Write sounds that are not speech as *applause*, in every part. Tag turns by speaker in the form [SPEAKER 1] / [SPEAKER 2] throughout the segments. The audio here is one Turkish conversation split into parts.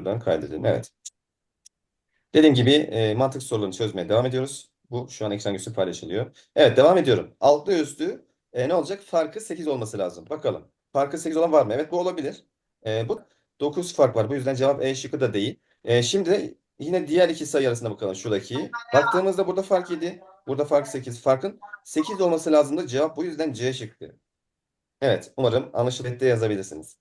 [SPEAKER 1] Buradan kaydedelim. Evet. Dediğim gibi e, mantık sorularını çözmeye devam ediyoruz. Bu şu an ekran görüntüsü paylaşılıyor. Evet devam ediyorum. Altlı üstü e, ne olacak? Farkı 8 olması lazım. Bakalım. Farkı 8 olan var mı? Evet bu olabilir. E, bu 9 fark var. Bu yüzden cevap E şıkkı da değil. E, şimdi yine diğer iki sayı arasında bakalım şuradaki. Baktığımızda burada fark 7. Burada fark 8. Farkın 8 olması lazımdı. Cevap bu yüzden C şıkkı. Evet umarım anlaşılır yazabilirsiniz.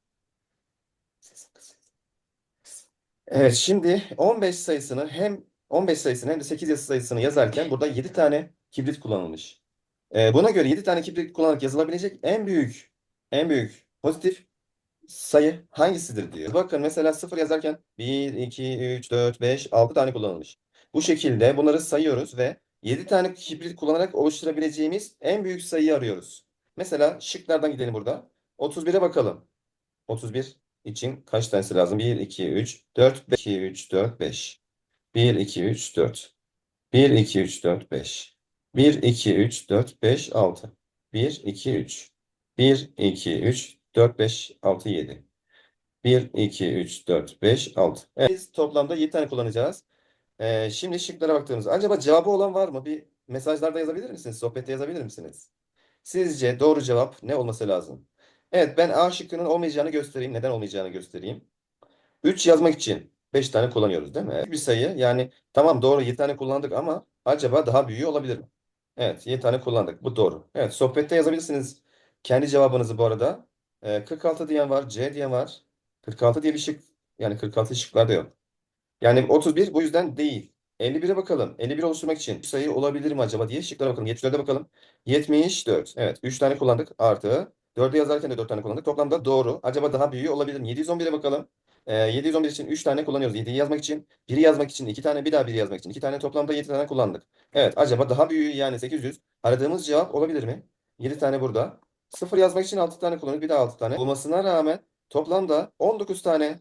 [SPEAKER 1] Evet şimdi 15 sayısını hem 15 sayısını hem de 8 yazı sayısını yazarken burada 7 tane kibrit kullanılmış. Ee, buna göre 7 tane kibrit kullanarak yazılabilecek en büyük en büyük pozitif sayı hangisidir diyor. Bakın mesela 0 yazarken 1, 2, 3, 4, 5, 6 tane kullanılmış. Bu şekilde bunları sayıyoruz ve 7 tane kibrit kullanarak oluşturabileceğimiz en büyük sayıyı arıyoruz. Mesela şıklardan gidelim burada. 31'e bakalım. 31 için kaç tanesi lazım? 1, 2, 3, 4, 5, 2, 3, 4, 5. 1, 2, 3, 4. 1, 2, 3, 4, 5. 1, 2, 3, 4, 5, 6. 1, 2, 3. 1, 2, 3, 4, 5, 6, 7. 1, 2, 3, 4, 5, 6. Evet, biz toplamda 7 tane kullanacağız. Ee, şimdi şıklara baktığımızda acaba cevabı olan var mı? Bir mesajlarda yazabilir misiniz? Sohbette yazabilir misiniz? Sizce doğru cevap ne olması lazım? Evet ben A şıkkının olmayacağını göstereyim. Neden olmayacağını göstereyim. 3 yazmak için 5 tane kullanıyoruz değil mi? Bir sayı yani tamam doğru 7 tane kullandık ama acaba daha büyüğü olabilir mi? Evet 7 tane kullandık. Bu doğru. Evet sohbette yazabilirsiniz. Kendi cevabınızı bu arada. Ee, 46 diyen var. C diyen var. 46 diye bir şık. Yani 46 şıklarda yok. Yani 31 bu yüzden değil. 51'e bakalım. 51 oluşturmak için sayı olabilir mi acaba diye şıklara bakalım. 74'e bakalım. 74. Evet 3 tane kullandık. Artı 4'ü yazarken de 4 tane kullandık. Toplamda doğru. Acaba daha büyüğü olabilir mi? 711'e bakalım. Ee, 711 için 3 tane kullanıyoruz. 7'yi yazmak için, 1'i yazmak için, 2 tane bir daha 1'i yazmak için. 2 tane toplamda 7 tane kullandık. Evet acaba daha büyüğü yani 800 aradığımız cevap olabilir mi? 7 tane burada. 0 yazmak için 6 tane kullanıyoruz. Bir daha 6 tane. Olmasına rağmen toplamda 19 tane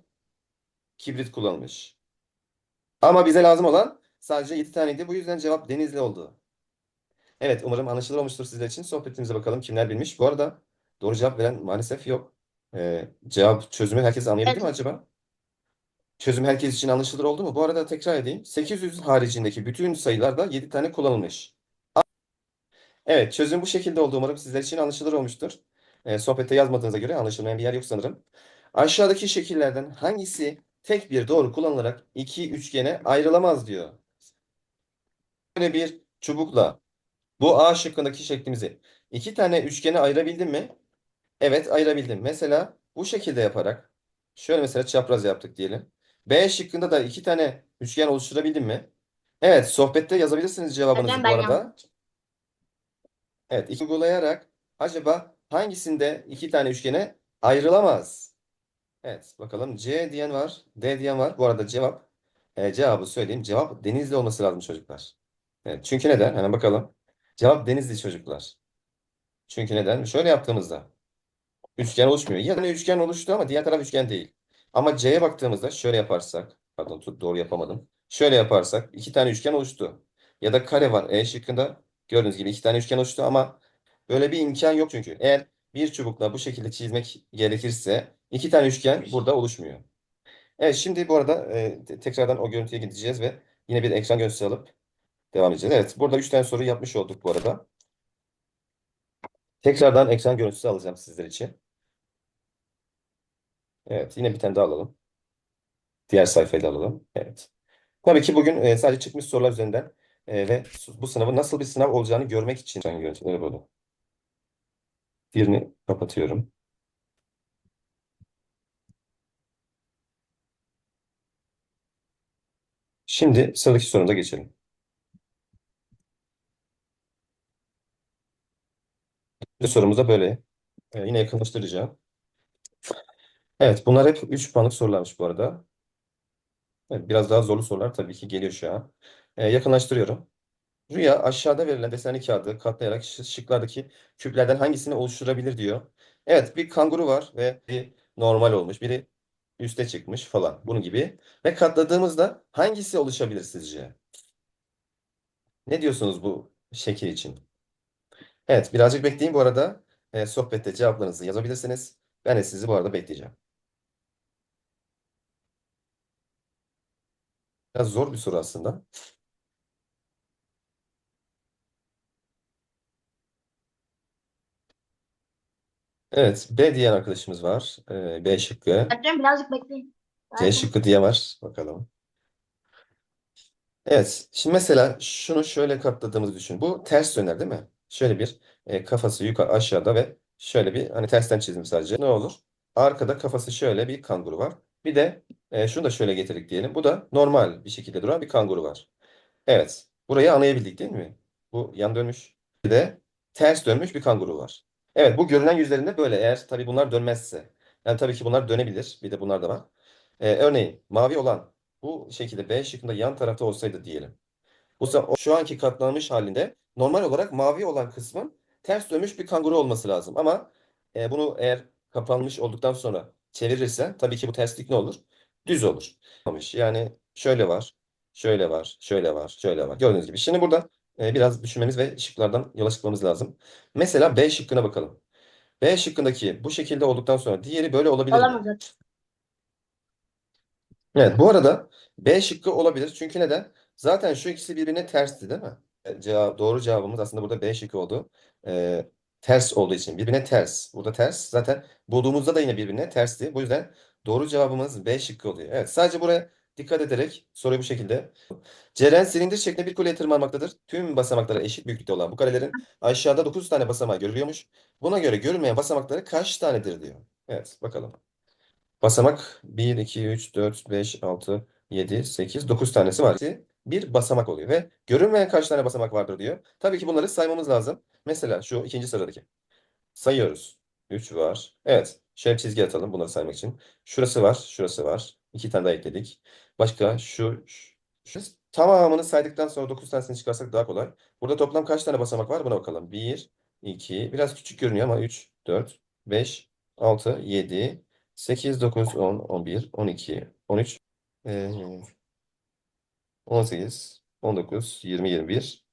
[SPEAKER 1] kibrit kullanılmış. Ama bize lazım olan sadece 7 taneydi. Bu yüzden cevap Denizli oldu. Evet umarım anlaşılır olmuştur sizler için. Sohbetimize bakalım kimler bilmiş. Bu arada doğru cevap veren maalesef yok. Ee, cevap çözümü herkes anlayabildi mi acaba? Çözüm herkes için anlaşılır oldu mu? Bu arada tekrar edeyim. 800 haricindeki bütün sayılarda 7 tane kullanılmış. Evet çözüm bu şekilde oldu. Umarım sizler için anlaşılır olmuştur. Ee, sohbette yazmadığınıza göre anlaşılmayan bir yer yok sanırım. Aşağıdaki şekillerden hangisi tek bir doğru kullanılarak iki üçgene ayrılamaz diyor. Böyle bir çubukla bu A şıkkındaki şeklimizi iki tane üçgene ayırabildim mi? Evet ayırabildim. Mesela bu şekilde yaparak şöyle mesela çapraz yaptık diyelim. B şıkkında da iki tane üçgen oluşturabildim mi? Evet sohbette yazabilirsiniz cevabınızı bu
[SPEAKER 2] ben
[SPEAKER 1] arada. Evet iki uygulayarak acaba hangisinde iki tane üçgene ayrılamaz? Evet bakalım C diyen var, D diyen var. Bu arada cevap e, cevabı söyleyeyim. Cevap Denizli olması lazım çocuklar. Evet, çünkü neden? Hemen bakalım. Cevap Denizli çocuklar. Çünkü neden? Şöyle yaptığımızda üçgen oluşmuyor. Ya da üçgen oluştu ama diğer taraf üçgen değil. Ama C'ye baktığımızda şöyle yaparsak, pardon doğru yapamadım. Şöyle yaparsak iki tane üçgen oluştu. Ya da kare var. E şıkkında gördüğünüz gibi iki tane üçgen oluştu ama böyle bir imkan yok çünkü. Eğer bir çubukla bu şekilde çizmek gerekirse iki tane üçgen burada oluşmuyor. Evet şimdi bu arada e, te- tekrardan o görüntüye gideceğiz ve yine bir ekran görüntüsü alıp devam edeceğiz. Evet burada üç tane soru yapmış olduk bu arada. Tekrardan ekran görüntüsü alacağım sizler için. Evet yine bir tane daha alalım. Diğer sayfayı da alalım. Evet. Tabii ki bugün e, sadece çıkmış sorular üzerinden e, ve bu sınavın nasıl bir sınav olacağını görmek için görüntüleri böyle. Birini kapatıyorum. Şimdi sıradaki sorumuza geçelim. Bu sorumuz da böyle. E, yine yakınlaştıracağım. Evet bunlar hep 3 puanlık sorularmış bu arada. Evet, biraz daha zorlu sorular tabii ki geliyor şu an. E, yakınlaştırıyorum. Rüya aşağıda verilen desenli kağıdı katlayarak şı- şıklardaki küplerden hangisini oluşturabilir diyor. Evet bir kanguru var ve bir normal olmuş. Biri üste çıkmış falan. Bunun gibi. Ve katladığımızda hangisi oluşabilir sizce? Ne diyorsunuz bu şekil için? Evet birazcık bekleyin bu arada. E, sohbette cevaplarınızı yazabilirsiniz. Ben de sizi bu arada bekleyeceğim. Biraz zor bir soru aslında. Evet, B diyen arkadaşımız var. Ee, B şıkkı.
[SPEAKER 2] Öğretmenim birazcık bekleyin.
[SPEAKER 1] C şıkkı diye var. Bakalım. Evet, şimdi mesela şunu şöyle katladığımızı düşün. Bu ters döner değil mi? Şöyle bir e, kafası yukarı aşağıda ve şöyle bir hani tersten çizdim sadece. Ne olur? Arkada kafası şöyle bir kanguru var. Bir de e, şunu da şöyle getirdik diyelim. Bu da normal bir şekilde duran bir kanguru var. Evet, burayı anlayabildik değil mi? Bu yan dönmüş. Bir de ters dönmüş bir kanguru var. Evet, bu görünen yüzlerinde böyle. Eğer tabii bunlar dönmezse. Yani tabii ki bunlar dönebilir. Bir de bunlar da var. E, örneğin mavi olan bu şekilde B şıkkında yan tarafta olsaydı diyelim. Bu şu anki katlanmış halinde normal olarak mavi olan kısmın ters dönmüş bir kanguru olması lazım. Ama e, bunu eğer kapanmış olduktan sonra çevirirsen tabii ki bu terslik ne olur? Düz olur. Yani şöyle var, şöyle var, şöyle var, şöyle var. Gördüğünüz gibi. Şimdi burada e, biraz düşünmemiz ve şıklardan yola çıkmamız lazım. Mesela B şıkkına bakalım. B şıkkındaki bu şekilde olduktan sonra diğeri böyle olabilir mi?
[SPEAKER 2] Hocam.
[SPEAKER 1] Evet, bu arada B şıkkı olabilir. Çünkü neden? Zaten şu ikisi birbirine tersti değil mi? E, Cevap, doğru cevabımız aslında burada B şıkkı oldu. Ee, ters olduğu için. Birbirine ters. Burada ters. Zaten bulduğumuzda da yine birbirine tersti. Bu yüzden doğru cevabımız B şıkkı oluyor. Evet, sadece buraya dikkat ederek soruyu bu şekilde. Ceren silindir şeklinde bir kuleye tırmanmaktadır. Tüm basamaklara eşit büyüklükte olan bu kalelerin aşağıda 9 tane basamağı görülüyormuş. Buna göre görülmeyen basamakları kaç tanedir diyor. Evet, bakalım. Basamak 1, 2, 3, 4, 5, 6, 7, 8, 9 tanesi var. Bir basamak oluyor ve görünmeyen kaç tane basamak vardır diyor. Tabii ki bunları saymamız lazım. Mesela şu ikinci sıradaki. Sayıyoruz. 3 var. Evet. Şöyle bir çizgi atalım bunları saymak için. Şurası var, şurası var. İki tane daha ekledik. Başka şu, şu. Tamamını saydıktan sonra 9 tanesini çıkarsak daha kolay. Burada toplam kaç tane basamak var? Buna bakalım. 1, 2, biraz küçük görünüyor ama 3, 4, 5, 6, 7, 8, 9, 10, 11, 12, 13, eee, 18, 19, 20, 21.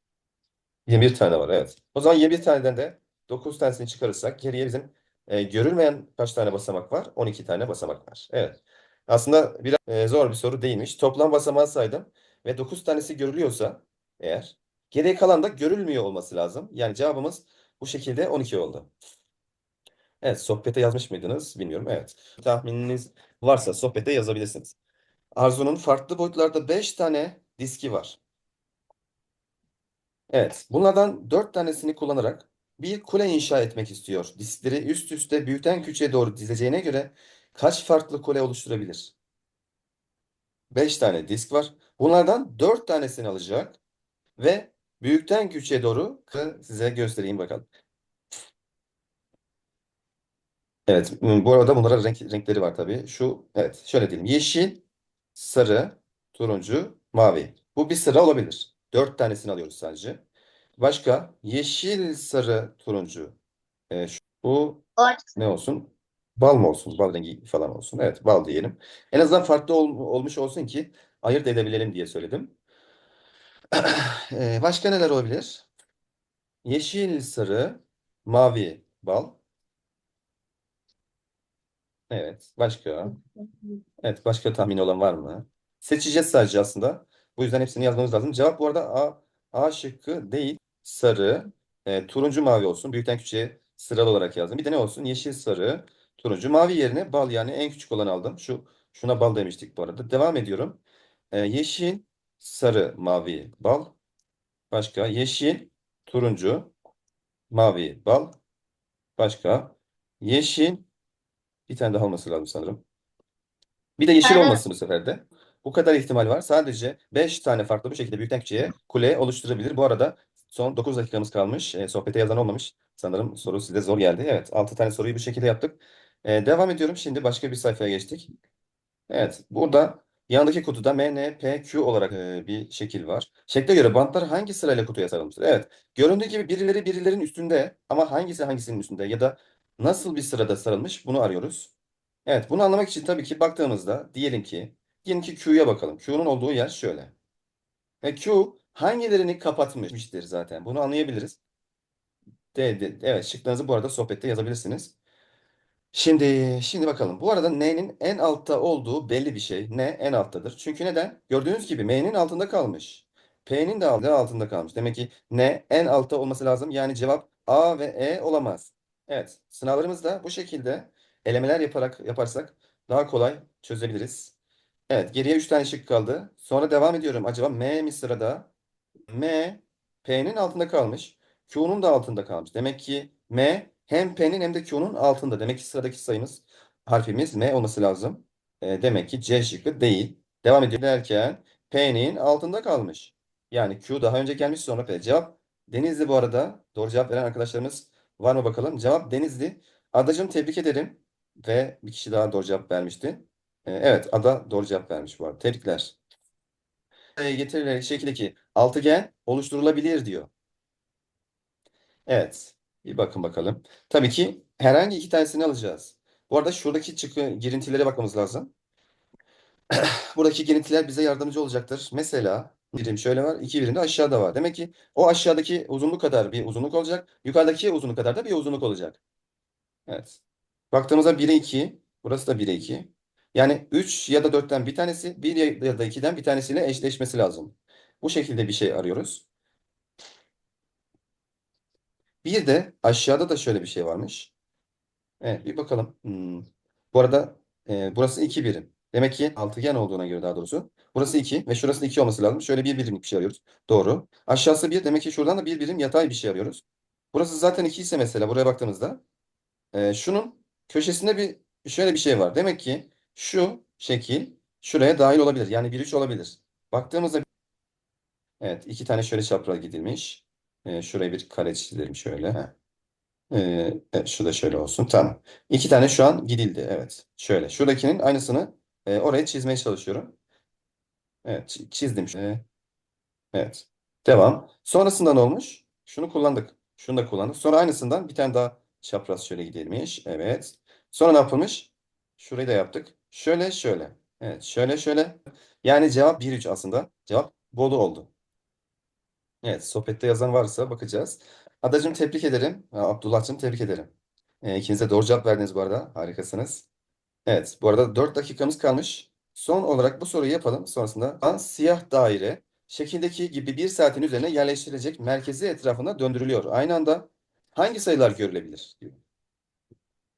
[SPEAKER 1] 21 tane var evet. O zaman 21 taneden de 9 tanesini çıkarırsak geriye bizim e, görülmeyen kaç tane basamak var? 12 tane basamak var. Evet. Aslında biraz e, zor bir soru değilmiş. Toplam basamağı saydım ve 9 tanesi görülüyorsa eğer geriye kalan da görülmüyor olması lazım. Yani cevabımız bu şekilde 12 oldu. Evet, sohbete yazmış mıydınız? Bilmiyorum. Evet. Tahmininiz varsa sohbete yazabilirsiniz. Arzu'nun farklı boyutlarda 5 tane diski var. Evet, bunlardan 4 tanesini kullanarak bir kule inşa etmek istiyor. Diskleri üst üste büyükten küçüğe doğru dizeceğine göre kaç farklı kule oluşturabilir? 5 tane disk var. Bunlardan 4 tanesini alacak ve büyükten küçüğe doğru size göstereyim bakalım. Evet, bu arada bunlara renk, renkleri var tabii. Şu, evet, şöyle diyelim. Yeşil, sarı, turuncu, mavi. Bu bir sıra olabilir. Dört tanesini alıyoruz sadece. Başka yeşil, sarı, turuncu. Ee, şu, bu ne olsun? Bal mı olsun? Bal rengi falan olsun. Evet, bal diyelim. En azından farklı ol- olmuş olsun ki ayırt edebilelim diye söyledim. *clears throat* Ee, başka neler olabilir? Yeşil, sarı, mavi, bal. Evet, başka? Evet, başka tahmin olan var mı? Seçeceğiz sadece aslında. Bu yüzden hepsini yazmamız lazım. Cevap bu arada A, A şıkkı değil. Sarı, e, turuncu, mavi olsun. Büyükten küçüğe sıralı olarak yazdım. Bir de ne olsun? Yeşil, sarı, turuncu. Mavi yerine bal yani en küçük olanı aldım. Şu şuna bal demiştik bu arada. Devam ediyorum. E, yeşil, sarı, mavi, bal. Başka yeşil, turuncu, mavi, bal. Başka yeşil, bir tane daha olması lazım sanırım. Bir de yeşil
[SPEAKER 2] Tane-
[SPEAKER 1] olmasın bu sefer de. Bu kadar ihtimal var. Sadece 5 tane farklı bu şekilde büyükten küçüğe kule oluşturabilir. Bu arada son 9 dakikamız kalmış. E, sohbete yazan olmamış. Sanırım soru size zor geldi. Evet 6 tane soruyu bu şekilde yaptık. E, devam ediyorum. Şimdi başka bir sayfaya geçtik. Evet burada yandaki kutuda M, N, P, Q olarak e, bir şekil var. Şekle göre bantlar hangi sırayla kutuya sarılmıştır? Evet göründüğü gibi birileri birilerinin üstünde ama hangisi hangisinin üstünde ya da nasıl bir sırada sarılmış bunu arıyoruz. Evet, bunu anlamak için tabii ki baktığımızda diyelim ki diyelim ki Q'ya bakalım. Q'nun olduğu yer şöyle. Ve Q hangilerini kapatmıştır zaten. Bunu anlayabiliriz. D, D- evet, şıklarınızı bu arada sohbette yazabilirsiniz. Şimdi şimdi bakalım. Bu arada n'nin en altta olduğu belli bir şey. N en alttadır. Çünkü neden? Gördüğünüz gibi m'nin altında kalmış. P'nin de altında kalmış. Demek ki n en altta olması lazım. Yani cevap A ve E olamaz. Evet, sınavlarımızda bu şekilde elemeler yaparak yaparsak daha kolay çözebiliriz. Evet, geriye 3 tane şık kaldı. Sonra devam ediyorum. Acaba M mi sırada? M P'nin altında kalmış. Q'nun da altında kalmış. Demek ki M hem P'nin hem de Q'nun altında. Demek ki sıradaki sayımız harfimiz M olması lazım. E, demek ki C şıkkı değil. Devam ediyor derken P'nin altında kalmış. Yani Q daha önce gelmiş sonra P. Cevap Denizli bu arada. Doğru cevap veren arkadaşlarımız var mı bakalım? Cevap Denizli. Adacığım tebrik ederim. Ve bir kişi daha doğru cevap vermişti. E, evet Ada doğru cevap vermiş bu arada. Tebrikler getirilerek şekildeki altıgen oluşturulabilir diyor. Evet. Bir bakın bakalım. Tabii ki herhangi iki tanesini alacağız. Bu arada şuradaki çıkı girintilere bakmamız lazım. *clears throat* Buradaki girintiler bize yardımcı olacaktır. Mesela birim şöyle var, iki birim de aşağıda var. Demek ki o aşağıdaki uzunluk kadar bir uzunluk olacak. Yukarıdaki uzunluk kadar da bir uzunluk olacak. Evet. Baktığımızda 1'e 2. Burası da 1'e 2. Yani 3 ya da 4'ten bir tanesi, 1 ya da 2'den bir tanesiyle eşleşmesi lazım. Bu şekilde bir şey arıyoruz. Bir de aşağıda da şöyle bir şey varmış. Evet bir bakalım. Hmm. Bu arada e, burası 2 birim. Demek ki altıgen olduğuna göre daha doğrusu. Burası 2 ve şurası da 2 olması lazım. Şöyle bir birimlik bir şey arıyoruz. Doğru. Aşağısı 1 demek ki şuradan da bir birim yatay bir şey arıyoruz. Burası zaten 2 ise mesela buraya baktığımızda e, şunun köşesinde bir şöyle bir şey var. Demek ki şu şekil şuraya dahil olabilir. Yani 1 3 olabilir. Baktığımızda evet iki tane şöyle çapraz gidilmiş. E, şuraya bir kare çizelim şöyle. Ee, evet, şu da şöyle olsun. Tamam. İki tane şu an gidildi. Evet. Şöyle. Şuradakinin aynısını e, oraya çizmeye çalışıyorum. Evet. çi- Çizdim. Ee, evet. Devam. Sonrasında ne olmuş? Şunu kullandık. Şunu da kullandık. Sonra aynısından bir tane daha çapraz şöyle gidilmiş. Evet. Sonra ne yapılmış? Şurayı da yaptık. Şöyle şöyle. Evet. Şöyle şöyle. Yani cevap 1-3 aslında. Cevap Bolu oldu. Evet, sohbette yazan varsa bakacağız. Adacığım tebrik ederim. Abdullah'cığım tebrik ederim. E, ikiniz de doğru cevap verdiniz bu arada. Harikasınız. Evet, bu arada 4 dakikamız kalmış. Son olarak bu soruyu yapalım. Sonrasında siyah daire şekildeki gibi bir saatin üzerine yerleştirilecek merkezi etrafına döndürülüyor. Aynı anda hangi sayılar görülebilir? diyor.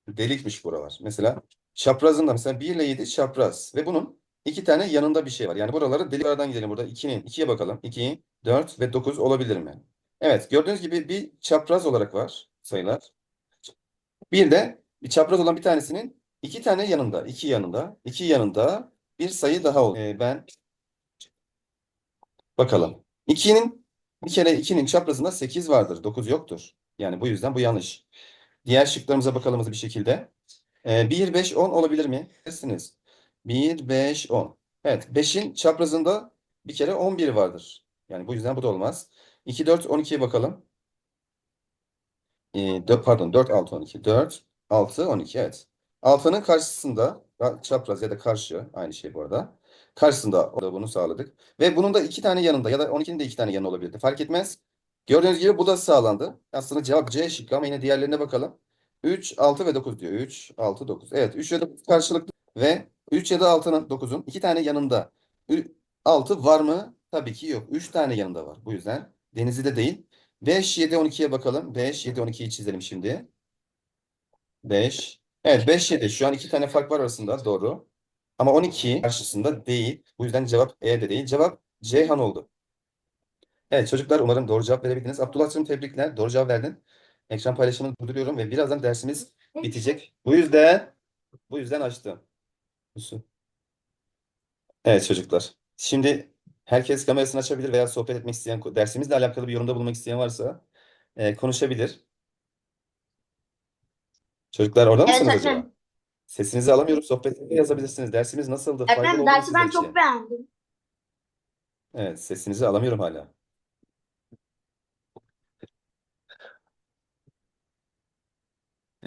[SPEAKER 1] Delikmiş buralar. Mesela çaprazında mesela 1 ile 7 çapraz ve bunun iki tane yanında bir şey var. Yani buraları deliklerden gidelim. Burada 2'nin 2'ye bakalım. 2, 4 ve 9 olabilir mi? Evet, gördüğünüz gibi bir çapraz olarak var sayılar. Bir de bir çapraz olan bir tanesinin iki tane yanında, iki yanında, iki yanında bir sayı daha oluyor. Ee, ben bakalım. 2'nin bir kere 2'nin çaprazında 8 vardır. 9 yoktur. Yani bu yüzden bu yanlış. Diğer şıklarımıza bakalım bir şekilde. Ee, 1, 5, 10 olabilir mi? Dersiniz. 1, 5, 10. Evet, 5'in çaprazında bir kere 11 vardır. Yani bu yüzden bu da olmaz. 2, 4, 12'ye bakalım. Ee, 4, pardon 4, 6, 12. 4, 6, 12 evet. 6'nın karşısında çapraz ya da karşı aynı şey bu arada. Karşısında da bunu sağladık. Ve bunun da iki tane yanında ya da 12'nin de iki tane yanı olabilirdi. Fark etmez. Gördüğünüz gibi bu da sağlandı. Aslında cevap C şıkkı ama yine diğerlerine bakalım. 3, 6 ve 9 diyor. 3, 6, 9. Evet 3 ya da 9 karşılıklı ve 3 ya da 6'nın 9'un iki tane yanında. Ü- 6 var mı? Tabii ki yok. 3 tane yanında var. Bu yüzden Denizli'de değil. 5, 7, 12'ye bakalım. 5, 7, 12'yi çizelim şimdi. 5. Evet 5, 7. Şu an iki tane fark var arasında. Doğru. Ama 12 karşısında değil. Bu yüzden cevap E de değil. Cevap Ceyhan oldu. Evet çocuklar umarım doğru cevap verebildiniz. Abdullah'cığım tebrikler. Doğru cevap verdin. Ekran paylaşımını durduruyorum ve birazdan dersimiz bitecek. Bu yüzden bu yüzden açtım. Evet çocuklar. Şimdi herkes kamerasını açabilir veya sohbet etmek isteyen, dersimizle alakalı bir yorumda bulunmak isteyen varsa e, konuşabilir. Çocuklar orada
[SPEAKER 2] Evet
[SPEAKER 1] mısınız acaba?
[SPEAKER 2] öğretmenim.
[SPEAKER 1] Sesinizi alamıyorum. Sohbetinde yazabilirsiniz. Dersimiz nasıldı? Faydalı oldu mu
[SPEAKER 2] dersi ben
[SPEAKER 1] için?
[SPEAKER 2] çok beğendim.
[SPEAKER 1] Evet, sesinizi alamıyorum hala.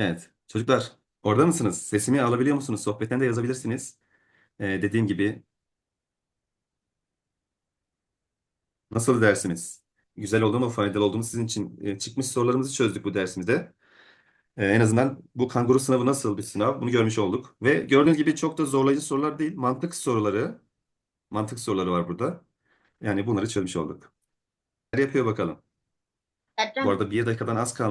[SPEAKER 1] Evet, çocuklar orada mısınız? Sesimi alabiliyor musunuz? Sohbetten de yazabilirsiniz. Ee, dediğim gibi nasıl dersimiz? Güzel oldu mu, faydalı oldu mu sizin için? Ee, çıkmış sorularımızı çözdük bu dersimizde. Ee, en azından bu kanguru sınavı nasıl bir sınav bunu görmüş olduk. Ve gördüğünüz gibi çok da zorlayıcı sorular değil. Mantık soruları. Mantık soruları var burada. Yani bunları çözmüş olduk. Ne yapıyor bakalım. Bu arada bir dakikadan az kaldı.